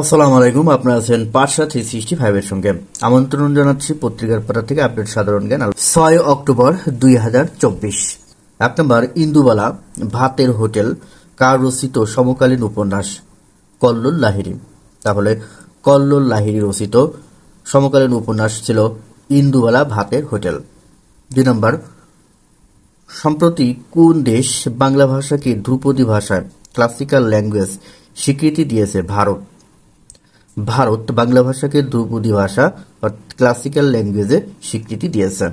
আসসালামু আলাইকুম, আপনারা আছেন পাঁচশা থ্রি সিক্সটি ফাইভের সঙ্গে। আমন্ত্রণ জানাচ্ছি পত্রিকার পাতা থেকে আপডেট সাধারণ জ্ঞান ছয় অক্টোবর দুই হাজার চব্বিশ। এক নম্বর, ইন্দুবালা, ভাতের হোটেল কার রচিত সমকালীন উপন্যাস, কল্লোল লাহিরি তাহলে কল্লোল লাহিরি রচিত সমকালীন উপন্যাস ছিল ইন্দুবালা ভাতের হোটেল। দুই নম্বর, সম্প্রতি কোন দেশ বাংলা ভাষাকে ধ্রুপদী ভাষায় ক্লাসিক্যাল ল্যাঙ্গুয়েজ স্বীকৃতি দিয়েছে ভারত? ভারত বাংলা ভাষাকে ধ্রুপদী ভাষা অর্থাৎ ক্লাসিক্যাল ল্যাঙ্গুয়েজে স্বীকৃতি দিয়েছে।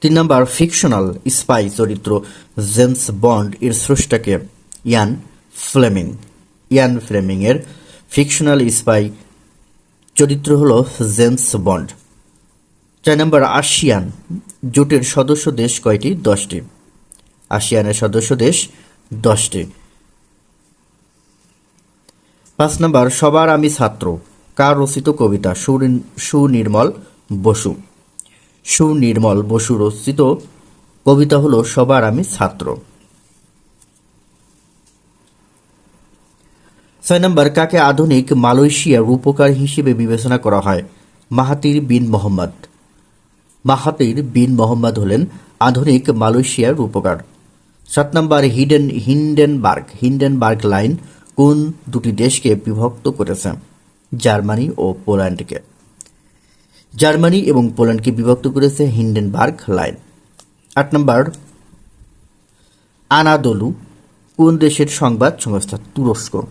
তিন নম্বর ফিকশনাল স্পাই চরিত্র জেমস বন্ড এর স্রষ্টাকে ইয়ান ফ্লেমিং ইয়ান ফ্লেমিং এর ফিকশনাল স্পাই চরিত্র হল জেমস বন্ড চার নম্বর আসিয়ান জোটের সদস্য দেশ কয়টি? দশটি। আসিয়ানের সদস্য দেশ দশটি। পাঁচ নম্বর, সবার আমি ছাত্র। কার রচিত কবিতা? সুনির্মল বসু। সুনির্মল বসু রচিত কবিতা হলো, সবার আমি ছাত্র। ছয় নম্বর, কাকে আধুনিক মালয়েশিয়ার রূপকার হিসেবে বিবেচনা করা হয়? Mahathir bin Mohamad. Mahathir bin Mohamad হলেন আধুনিক মালয়েশিয়ার রূপকার। সাত নম্বর, হিডেন, হিন্ডেনবার্গ। হিন্ডেনবার্গ লাইন কোন দুটি দেশকে বিভক্ত করেছে? জার্মানি ও পোল্যান্ডকে। জার্মানি এবং পোল্যান্ডকে বিভক্ত করেছে হিন্ডেনবার্গ লাইন। আট নম্বর, আনাদলু কোন দেশের সংবাদ সংস্থা? তুরস্ক।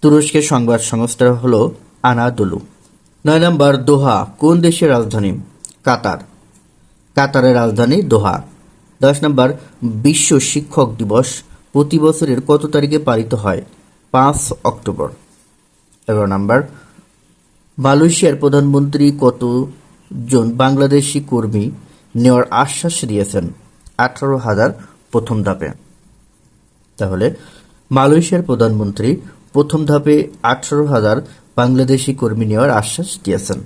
তুরস্কের সংবাদ সংস্থা হল আনাদলু। নয় নম্বর, দোহা কোন দেশের রাজধানী? কাতার। কাতারের রাজধানী দোহা। দশ নম্বর, বিশ্ব শিক্ষক দিবস প্রতি বছরের কত তারিখে পালিত হয়? পাঁচ অক্টোবর। এগারো নম্বর। মালয়েশিয়ার প্রধানমন্ত্রী কতজন বাংলাদেশি কর্মী নেওয়ার আশ্বাস দিয়েছেন? আঠারো হাজার প্রথম ধাপে। তাহলে মালয়েশিয়ার প্রধানমন্ত্রী প্রথম ধাপে আঠারো হাজার বাংলাদেশি কর্মী নেওয়ার আশ্বাস দিয়েছেন।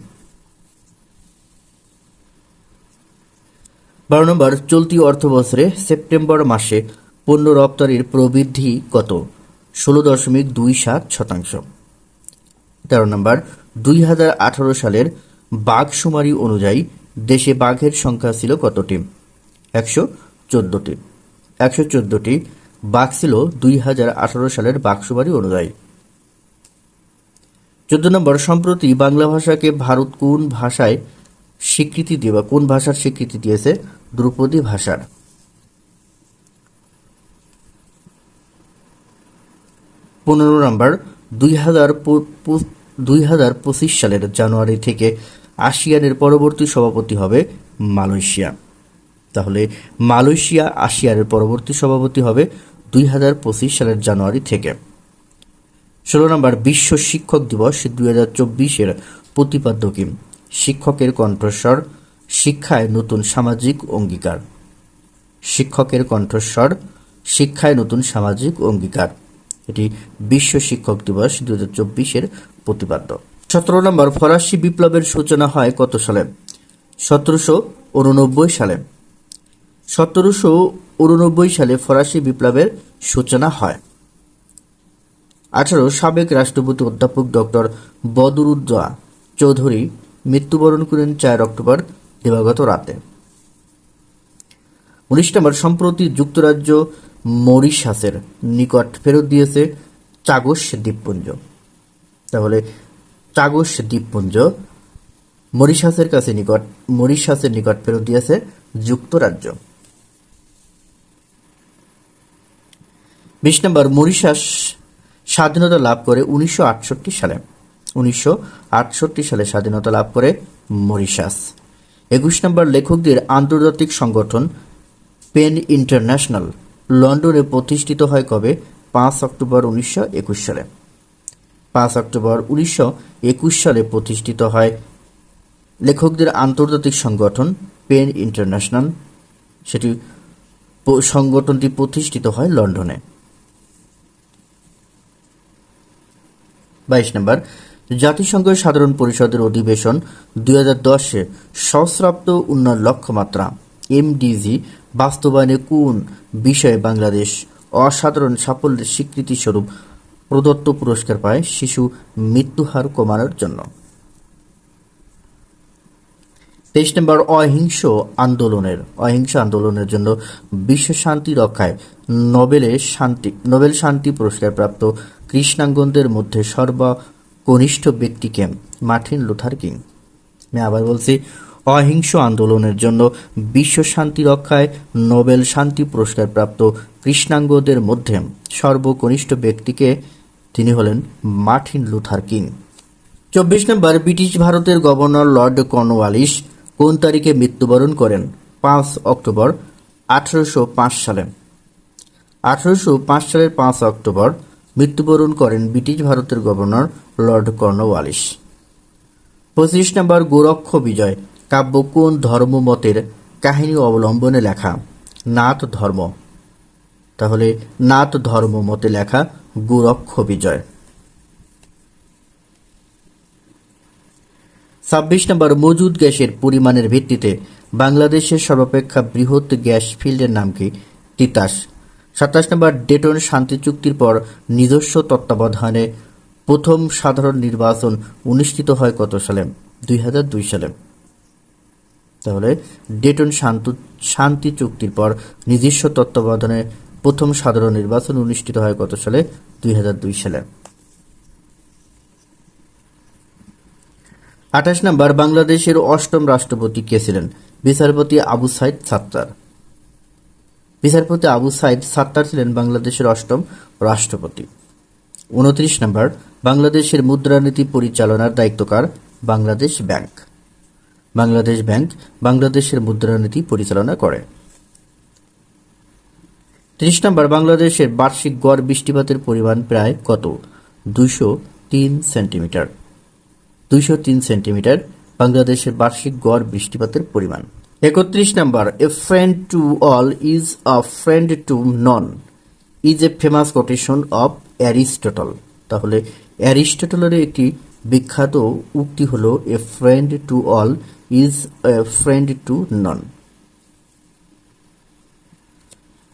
বারো নম্বর, চলতি অর্থ বছরে সেপ্টেম্বর মাসে পণ্য রপ্তানির প্রবৃদ্ধি কত? ষোলো দশমিক দুই সাত শতাংশ। তেরো নম্বর, দুই হাজার আঠারো সালের বাঘ শুমারি অনুযায়ী দেশে বাঘের সংখ্যা ছিল কতটি? একশো চোদ্দটি। একশো চোদ্দটি বাঘ ছিল দুই হাজার আঠারো সালের বাঘ শুমারি অনুযায়ী। চোদ্দ নম্বর, সম্প্রতি বাংলা ভাষাকে ভারত কোন ভাষায় স্বীকৃতি দিয়ে বা কোন ভাষার স্বীকৃতি দিয়েছে? ধ্রুপদী ভাষার। পনেরো নম্বর দুই হাজার দুই হাজার পঁচিশ সালের জানুয়ারি থেকে আসিয়ানের পরবর্তী সভাপতি হবে মালয়েশিয়া। তাহলে মালয়েশিয়া আসিয়ানের পরবর্তী সভাপতি হবে দুই হাজার পঁচিশ সালের জানুয়ারি থেকে। ষোলো নম্বর, বিশ্ব শিক্ষক দিবস দুই হাজার চব্বিশের প্রতিপাদ্য কি? শিক্ষকের কণ্ঠস্বর, শিক্ষায় নতুন সামাজিক অঙ্গীকার। শিক্ষকের কণ্ঠস্বর, শিক্ষায় নতুন সামাজিক অঙ্গীকার। এটি বিশ্ব শিক্ষক দিবস দু হাজার চব্বিশের প্রতিপাদ্য। সতেরো নম্বর, ফরাসি বিপ্লবের সূচনা হয় কত সালে? সতেরোশো উননব্বই সালে। সতেরোশো উননব্বই সালে ফরাসি বিপ্লবের সূচনা হয়। আঠারো, সাবেক রাষ্ট্রপতি অধ্যাপক ডক্টর বদরুদ্দোয়া চৌধুরী মৃত্যুবরণ করেন চার অক্টোবর দিবাগত রাতে। উনিশ নম্বর, সম্প্রতি যুক্তরাজ্য মরিশাসের নিকট ফেরত দিয়েছে চাগস দ্বীপপুঞ্জ। তাহলে চাগস দ্বীপপুঞ্জ মরিশাসের কাছে নিকট, মরিশাসের নিকট ফেরত দিয়েছে যুক্তরাজ্য। বিশ নম্বর, মরিশাস স্বাধীনতা লাভ করে উনিশশো আটষট্টি সালে, উনিশশো আটষট্টি সালে স্বাধীনতা লাভ করে মরিশাস। একুশ নম্বর, লেখকদের আন্তর্জাতিক সংগঠন পেন ইন্টারন্যাশনাল। লন্ডনে প্রতিষ্ঠিত হয় কবে? পাঁচ অক্টোবর উনিশশো একুশ সালে। পাঁচ অক্টোবর উনিশশো একুশ সালে প্রতিষ্ঠিত হয় লেখকদের আন্তর্জাতিক সংগঠন পেন ইন্টারন্যাশনাল। সেটি সংগঠনটি প্রতিষ্ঠিত হয় লন্ডনে। বাইশ নম্বর জাতিসংঘ সাধারণ পরিষদের অধিবেশন দুই হাজার দশে সহস্রাব্দ উন্নয়ন লক্ষ্যমাত্রা। এমডিজি বাস্তবায়নে কোন বিষয়ে বাংলাদেশ অসাধারণ সাফল্যের স্বীকৃতি স্বরূপ প্রদত্ত পুরস্কার পায় শিশু মৃত্যুহার কমানোর জন্য? তেইশ নম্বর, অহিংস আন্দোলনের অহিংস আন্দোলনের জন্য বিশ্ব শান্তি রক্ষায় নোবেলের শান্তি, নোবেল শান্তি পুরস্কার প্রাপ্ত কৃষ্ণাঙ্গনদের মধ্যে সর্বকনিষ্ঠ ব্যক্তিকে মার্টিন লুথার কিং। আমি আবার বলছি অহিংস আন্দোলনের জন্য বিশ্ব শান্তি রক্ষায় নোবেল শান্তি পুরস্কার প্রাপ্ত কৃষ্ণাঙ্গদের মধ্যে সর্বকনিষ্ঠ ব্যক্তিকে তিনি হলেন মার্টিন লুথার কিং। চব্বিশ নম্বর, ব্রিটিশ ভারতের গভর্নর লর্ড কর্নওয়ালিস কোন তারিখে মৃত্যুবরণ করেন? পাঁচ অক্টোবর আঠারোশো পাঁচ সালে। আঠারোশো পাঁচ সালের পাঁচ অক্টোবর মৃত্যুবরণ করেন ব্রিটিশ ভারতের গভর্নর লর্ড কর্নওয়ালিস পঁচিশ নম্বর, গোরক্ষ বিজয় কাব্য কোন ধর্মমতের কাহিনী অবলম্বনে লেখা নাথ ধর্ম। তাহলে নাথ ধর্ম মতে লেখা গোরক্ষ বিজয় ছাব্বিশ নম্বর, মজুদ গ্যাসের পরিমাণের ভিত্তিতে বাংলাদেশের সর্বাপেক্ষা বৃহৎ গ্যাস ফিল্ডের নাম কি? তিতাস। সাতাশ নম্বর, ডেটন শান্তি চুক্তির পর নিজস্ব তত্ত্বাবধানে প্রথম সাধারণ নির্বাচন অনুষ্ঠিত হয় কত সালে? দুই হাজার দুই সালে। তাহলে ডেটন শান্ত, শান্তি চুক্তির পর নিজস্ব তত্ত্বাবধানে প্রথম সাধারণ নির্বাচন অনুষ্ঠিত হয় কত সালে? দুই হাজার দুই সালে। আঠাশ নম্বর, বাংলাদেশের অষ্টম রাষ্ট্রপতি কে ছিলেন? বিচারপতি আবু সাইদ সাত্তার। বিচারপতি আবু সাইদ সাত্তার ছিলেন বাংলাদেশের অষ্টম রাষ্ট্রপতি। উনত্রিশ নম্বর, বাংলাদেশের মুদ্রানীতি পরিচালনার দায়িত্বকার বাংলাদেশ ব্যাংক। বাংলাদেশ ব্যাংক বাংলাদেশের মুদ্রানীতি পরিচালনা করে। ত্রিশ নম্বর, বাংলাদেশের বার্ষিক গড় বৃষ্টিপাতের পরিমাণ প্রায় কত? দুইশো তিন সেন্টিমিটার। দুইশো তিন সেন্টিমিটার বাংলাদেশের বার্ষিক গড় বৃষ্টিপাতের পরিমাণ। একত্রিশ নম্বর, a friend to all is a friend to none, is a famous quotation of Aristotle. তাহলে অ্যারিস্টটলের একটি বিখ্যাত উক্তি হলো, a friend to all is a friend to none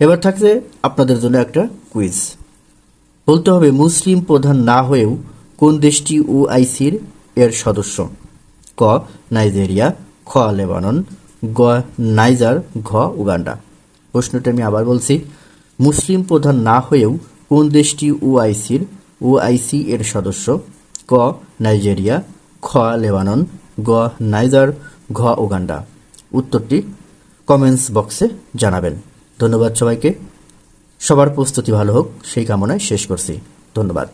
এবার থাকছে আপনাদের জন্য একটা কুইজ বলতে হবে মুসলিম প্রধান না হয়েও কোন দেশটি ওআইসির এর সদস্য? ক, নাইজেরিয়া, খ, লেবানন, গ, নাইজার, ঘ, উগান্ডা। প্রশ্নটা আমি আবার বলছি, মুসলিম প্রধান না হয়েও কোন দেশটি ওআইসির, ওআইসি এর সদস্য? ক, নাইজেরিয়া, খ, লেবানন গ নাইজার, ঘ উগান্ডা। উত্তরটি কমেন্টস বক্সে জানাবেন। ধন্যবাদ সবাইকে। সবার প্রস্তুতি ভালো হোক, সেই কামনায় শেষ করছি। ধন্যবাদ।